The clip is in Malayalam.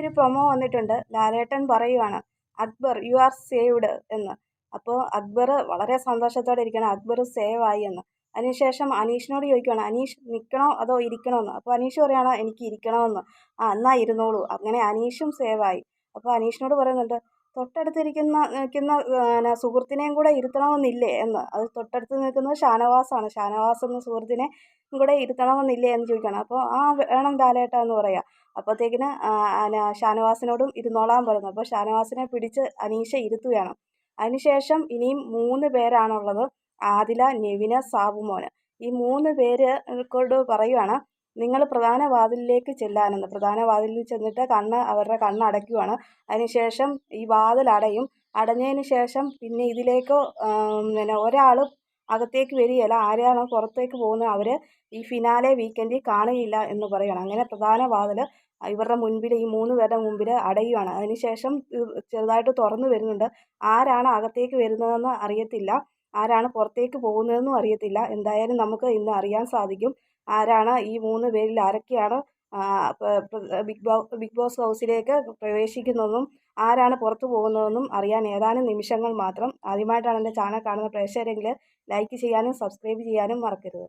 ഒരു പ്രൊമോ വന്നിട്ടുണ്ട്. ലാലേട്ടൻ പറയുവാണ് അക്ബർ യു ആർ സേവ്ഡ് എന്ന്. അപ്പോൾ അക്ബർ വളരെ സന്തോഷത്തോടെ ഇരിക്കണം അക്ബർ സേവ് ആയി എന്ന്. അതിനുശേഷം അനീഷിനോട് ചോദിക്കുകയാണ് അനീഷ് നിൽക്കണോ അതോ ഇരിക്കണോ എന്ന്? അപ്പോൾ അനീഷ് പറയുകയാണ് എനിക്ക് ഇരിക്കണമെന്ന്. ആ എന്നാൽ ഇരുന്നോളൂ. അങ്ങനെ അനീഷും സേവ് ആയി. അപ്പോൾ അനീഷിനോട് പറയുന്നുണ്ട് തൊട്ടടുത്തിരിക്കുന്ന നിൽക്കുന്ന പിന്നെ സുഹൃത്തിനെയും കൂടെ ഇരുത്തണമെന്നില്ലേ എന്ന്. അത് തൊട്ടടുത്ത് നിൽക്കുന്നത് ഷാനവാസാണ്. ഷാനവാസ് എന്ന സുഹൃത്തിനെ കൂടെ ഇരുത്തണമെന്നില്ലേ എന്ന് ചോദിക്കുകയാണ്. അപ്പോൾ ആ വേണം ലാലേട്ടാ എന്ന് പറയുക അപ്പോഴത്തേക്കിന് പിന്നെ ഷാനവാസിനോടും ഇരുന്നോളാൻ പറയുന്നു. അപ്പോൾ ഷാനവാസിനെ പിടിച്ച് അനീഷ ഇരുത്തുകയാണ്. അതിനുശേഷം ഇനിയും മൂന്ന് പേരാണുള്ളത്. ആദില നെവിന സാബുമോന്. ഈ മൂന്ന് പേര് കൊണ്ട് പറയുകയാണ് നിങ്ങൾ പ്രധാന വാതിലിലേക്ക് ചെല്ലാനെന്ന്. പ്രധാന വാതിലിൽ ചെന്നിട്ട് കണ്ണ് അവരുടെ കണ്ണ് അടയ്ക്കുവാണ്. അതിനുശേഷം ഈ വാതിൽ അടയും. അടഞ്ഞതിന് ശേഷം പിന്നെ ഇതിലേക്ക് പിന്നെ ഒരാൾ അകത്തേക്ക് വരികയില്ല ആരെയാണോ പുറത്തേക്ക് പോകുന്നത് അവർ ഈ ഫിനാലെ വീക്കെൻഡിൽ കാണുകയില്ല എന്ന് പറയുകയാണ് അങ്ങനെ പ്രധാന വാതിൽ ഇവരുടെ മുൻപിൽ ഈ മൂന്ന് പേരുടെ മുമ്പിൽ അടയുകയാണ് അതിനുശേഷം ചെറുതായിട്ട് തുറന്നു വരുന്നുണ്ട്. ആരാണ് അകത്തേക്ക് വരുന്നതെന്ന് അറിയത്തില്ല. ആരാണ് പുറത്തേക്ക് പോകുന്നതെന്നും അറിയത്തില്ല. എന്തായാലും നമുക്ക് ഇന്ന് അറിയാൻ സാധിക്കും ആരാണ് ഈ മൂന്ന് പേരിൽ ആരൊക്കെയാണ് ബിഗ് ബോ ബിഗ് ബോസ് ഹൗസിലേക്ക് പ്രവേശിക്കുന്നതെന്നും ആരാണ് പുറത്തു പോകുന്നതെന്നും അറിയാൻ ഏതാനും നിമിഷങ്ങൾ മാത്രം. ആദ്യമായിട്ടാണ് എന്റെ ചാനൽ കാണുന്ന പ്രേക്ഷകരെങ്കിൽ ലൈക്ക് ചെയ്യാനും സബ്സ്ക്രൈബ് ചെയ്യാനും മറക്കരുത്.